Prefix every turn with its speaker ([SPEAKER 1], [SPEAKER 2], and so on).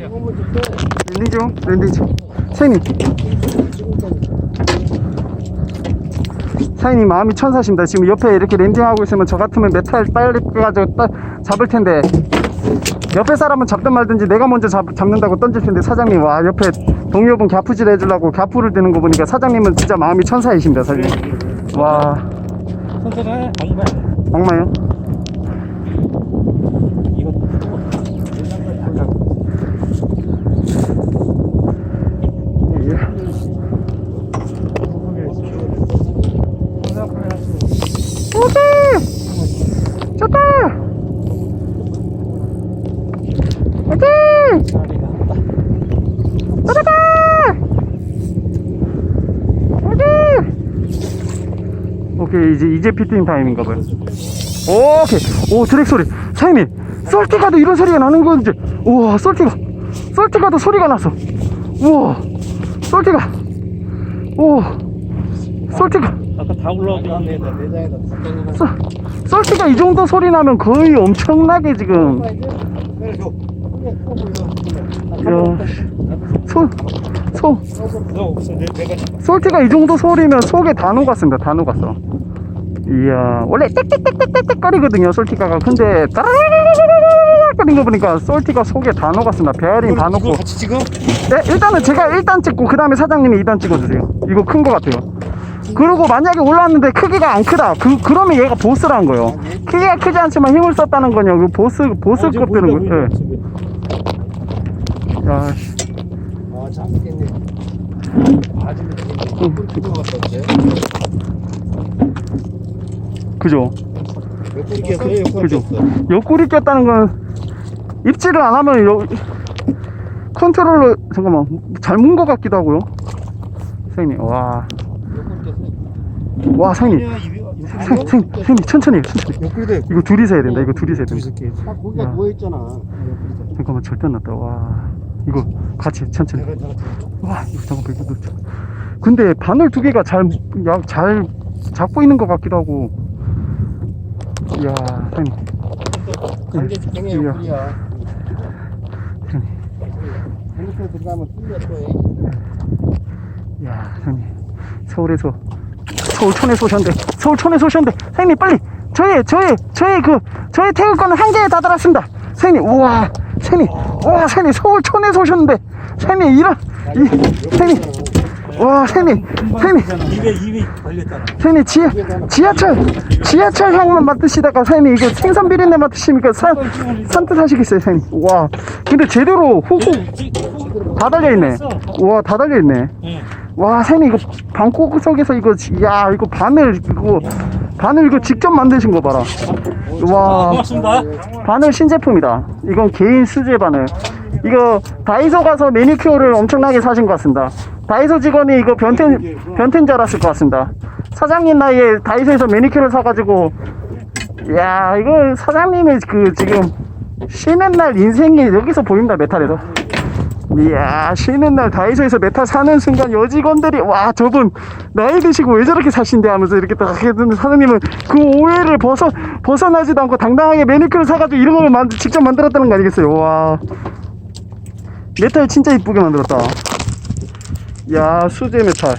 [SPEAKER 1] 랜딩 중, 랜딩 중. 사장님. 사장님 마음이 천사십니다. 지금 옆에 이렇게 랜딩하고 있으면 저 같으면 메탈 빨리 가지고 따, 잡을 텐데 옆에 사람은 잡든 말든지 내가 먼저 잡, 잡는다고 던질 텐데 사장님 와 옆에 동료분 갸푸질 해주려고 갸푸를 드는 거 보니까 사장님은 진짜 마음이 천사이십니다 사장님. 와
[SPEAKER 2] 선생님 정말
[SPEAKER 1] 악마요? 오케이! 좋다! 오케이! 잡았다! 오케이! 오케이, 이제, 이제 피팅 타임인가 봐요. 오케이! 오, 드랙 소리! 사장님! 썰티가도 이런 소리가 나는 건지! 우와, 썰티가! 썰티가도 소리가 났어! 우와! 썰티가! 우 와! 썰티가!
[SPEAKER 2] 아까 다 올라오고
[SPEAKER 1] 썰- 썰티가 이 정도 소리 나면 거의 엄청나게 지금 야, 소, 소, 솔티가 이 정도 소리면 속에 다 녹았습니다. 다 녹았어. 이야, 원래 땡땡땡땡땡땡 거리거든요, 솔티가가. 근데 따라라라라라라 거린 거 보니까 솔티가 속에 다 녹았습니다. 베어링 다 녹고.
[SPEAKER 2] 같이 찍어?
[SPEAKER 1] 네, 일단은 제가 1단 찍고 그 다음에 사장님이 2단 찍어주세요. 이거 큰 거 같아요. 그리고 만약에 올라왔는데 크기가 안 크다. 그 그러면 얘가 보스라는 거예요. 크기가 크지 않지만 힘을 썼다는 거냐. 그 보스 보스급 되는 거. 예. 야, 씨.
[SPEAKER 3] 아, 같던데.
[SPEAKER 1] 그죠?
[SPEAKER 3] 옆구리 꼈어요, 옆구리
[SPEAKER 1] 그죠?
[SPEAKER 3] 꼈어.
[SPEAKER 1] 옆구리 꼈다는 건 입질을 안 하면 여, 컨트롤러 잠깐만 잘 문 것 같기도 하고요. 선생님, 와. 와,
[SPEAKER 3] 옆구리
[SPEAKER 1] 선- 선생님, 선생님 천천히, 천천히.
[SPEAKER 3] 옆구리도.
[SPEAKER 1] 이거 둘이서 해야 된다. 이거 둘이서 해야 된다.
[SPEAKER 2] 둘이서
[SPEAKER 3] 아, 거기가
[SPEAKER 1] 야.
[SPEAKER 3] 누워있잖아. 옆구리도.
[SPEAKER 1] 잠깐만 절대 안 났다. 와, 이거 같이 천천히.
[SPEAKER 3] 내가 내가 들었죠.
[SPEAKER 1] 와, 이거 잠깐만 이거 놓쳐. 근데 바늘 두 개가 잘, 야, 잘 잡고 있는 것 같기도 하고. 이야, 선생님.
[SPEAKER 3] 관계 집행해,
[SPEAKER 1] 이야.
[SPEAKER 3] 옆구리야. 핸드폰 들어가면 뚫려 또.
[SPEAKER 1] 야, 형님. 서울에서 서울 촌에서 오셨는데 서울 촌에서 오셨는데 형님 빨리 저의 저의 저의 그 저의 태극권은 한 개에 다다랐습니다. 형님 우와 형님 우와 형님 서울 촌에서 오셨는데 형님 이런 이 형님 와 형님 형님.
[SPEAKER 2] 입에 입이 걸렸잖아.
[SPEAKER 1] 형님 지하 지하철 지하철 향만 맡으시다가 형님 이거 생선 비린내 맡으시니까? 산 산뜻 하시겠어요 형님. 와. 근데 제대로 후후 다 달려 있네. 우와 다 달려 있네.
[SPEAKER 2] 예.
[SPEAKER 1] 와, 쌤이 이거 방구석에서 이거, 지- 야, 이거 바늘, 이거, 바늘 이거 직접 만드신 거 봐라. 와,
[SPEAKER 2] 고맙습니다
[SPEAKER 1] 바늘 신제품이다. 이건 개인 수제 바늘. 이거 다이소 가서 매니큐어를 엄청나게 사신 것 같습니다. 다이소 직원이 이거 변텐, 변텐 줄 알았을 것 같습니다. 사장님 나이에 다이소에서 매니큐어를 사가지고, 야, 이거 사장님의 그 지금 쉬는 날 인생이 여기서 보입니다, 메탈에서. 이야 쉬는 날 다이소에서 메탈 사는 순간 여직원들이 와 저분 나이 드시고 왜 저렇게 사신대 하면서 이렇게 딱 했는데 사장님은 그 오해를 벗어 벗어나지도 않고 당당하게 매니큐어를 사가지고 이런 걸 만, 직접 만들었다는 거 아니겠어요? 와. 메탈 진짜 이쁘게 만들었다. 야 수제 메탈